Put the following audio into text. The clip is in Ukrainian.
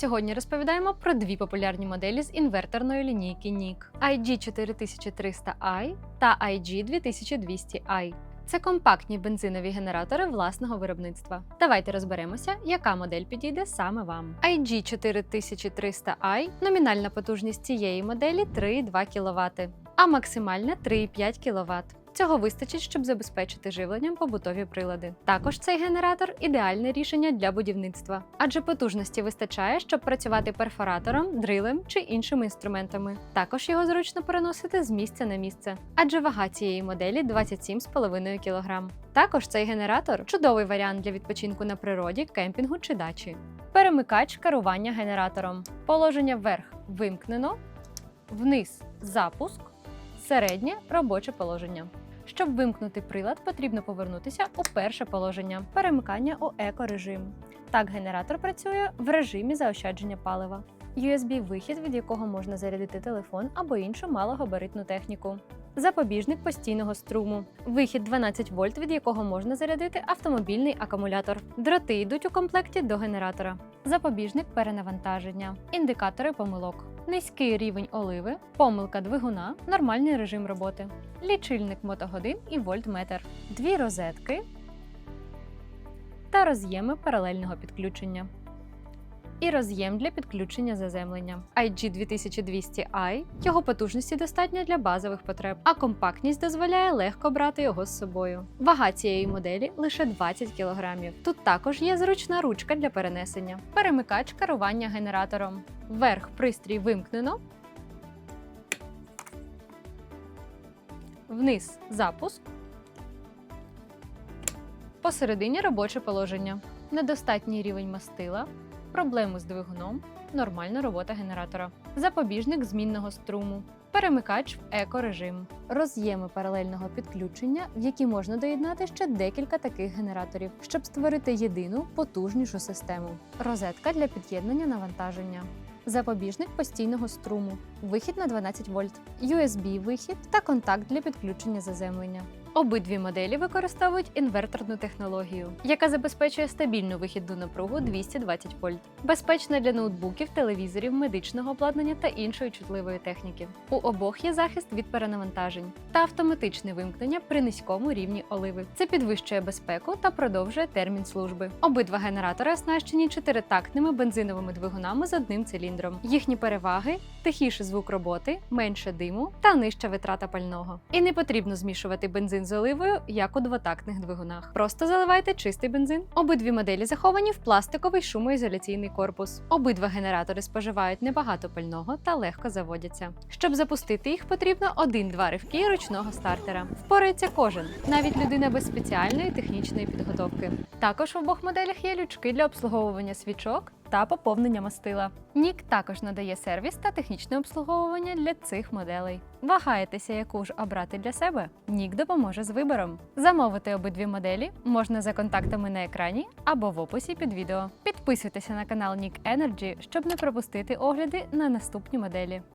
Сьогодні розповідаємо про дві популярні моделі з інверторної лінійки NIC IG4300i та IG2200i. Це компактні бензинові генератори власного виробництва. Давайте розберемося, яка модель підійде саме вам. IG4300i номінальна потужність цієї моделі 3,2 кВт, а максимальна 3,5 кВт. Цього вистачить, щоб забезпечити живленням побутові прилади. Також цей генератор ідеальне рішення для будівництва, адже потужності вистачає, щоб працювати перфоратором, дрилем чи іншими інструментами. Також його зручно переносити з місця на місце, адже вага цієї моделі 27,5 кг. Також цей генератор чудовий варіант для відпочинку на природі, кемпінгу чи дачі. Перемикач керування генератором. Положення вверх вимкнено, вниз запуск, середнє робоче положення. Щоб вимкнути прилад, потрібно повернутися у перше положення перемикання у екорежим. Так генератор працює в режимі заощадження палива. USB-вихід, від якого можна зарядити телефон або іншу малогабаритну техніку. Запобіжник постійного струму. Вихід 12 вольт, від якого можна зарядити автомобільний акумулятор. Дроти йдуть у комплекті до генератора. Запобіжник перенавантаження. Індикатори помилок. Низький рівень оливи, помилка двигуна, нормальний режим роботи. Лічильник мотогодин і вольтметр. Дві розетки та роз'єми паралельного підключення. І роз'єм для підключення заземлення. IG2200i його потужності достатньо для базових потреб, а компактність дозволяє легко брати його з собою. Вага цієї моделі лише 20 кг. Тут також є зручна ручка для перенесення. Перемикач керування генератором. Вверх пристрій вимкнено. Вниз запуск. Посередині робоче положення. Недостатній рівень мастила проблеми з двигуном, нормальна робота генератора, запобіжник змінного струму, перемикач в екорежим, роз'єми паралельного підключення, в які можна доєднати ще декілька таких генераторів, щоб створити єдину потужнішу систему, розетка для під'єднання навантаження. Запобіжник постійного струму, вихід на 12 вольт, USB-вихід та контакт для підключення заземлення. Обидві моделі використовують інверторну технологію, яка забезпечує стабільну вихідну напругу 220 вольт, безпечна для ноутбуків, телевізорів, медичного обладнання та іншої чутливої техніки. У обох є захист від перенавантажень та автоматичне вимкнення при низькому рівні оливи. Це підвищує безпеку та продовжує термін служби. Обидва генератори оснащені чотиритактними бензиновими двигунами з одним циліндром. Їхні переваги тихіший звук роботи, менше диму та нижча витрата пального. І не потрібно змішувати бензин з оливою, як у двотактних двигунах. Просто заливайте чистий бензин. Обидві моделі заховані в пластиковий шумоізоляційний корпус. Обидва генератори споживають небагато пального та легко заводяться. Щоб запустити їх, потрібно один-два ривки ручного стартера. Впорається кожен, навіть людина без спеціальної технічної підготовки. Також в обох моделях є лючки для обслуговування свічок та поповнення мастила. Нік також надає сервіс та технічне обслуговування для цих моделей. Вагаєтеся, яку ж обрати для себе? Нік допоможе з вибором. Замовити обидві моделі можна за контактами на екрані або в описі під відео. Підписуйтеся на канал Нік Energy, щоб не пропустити огляди на наступні моделі.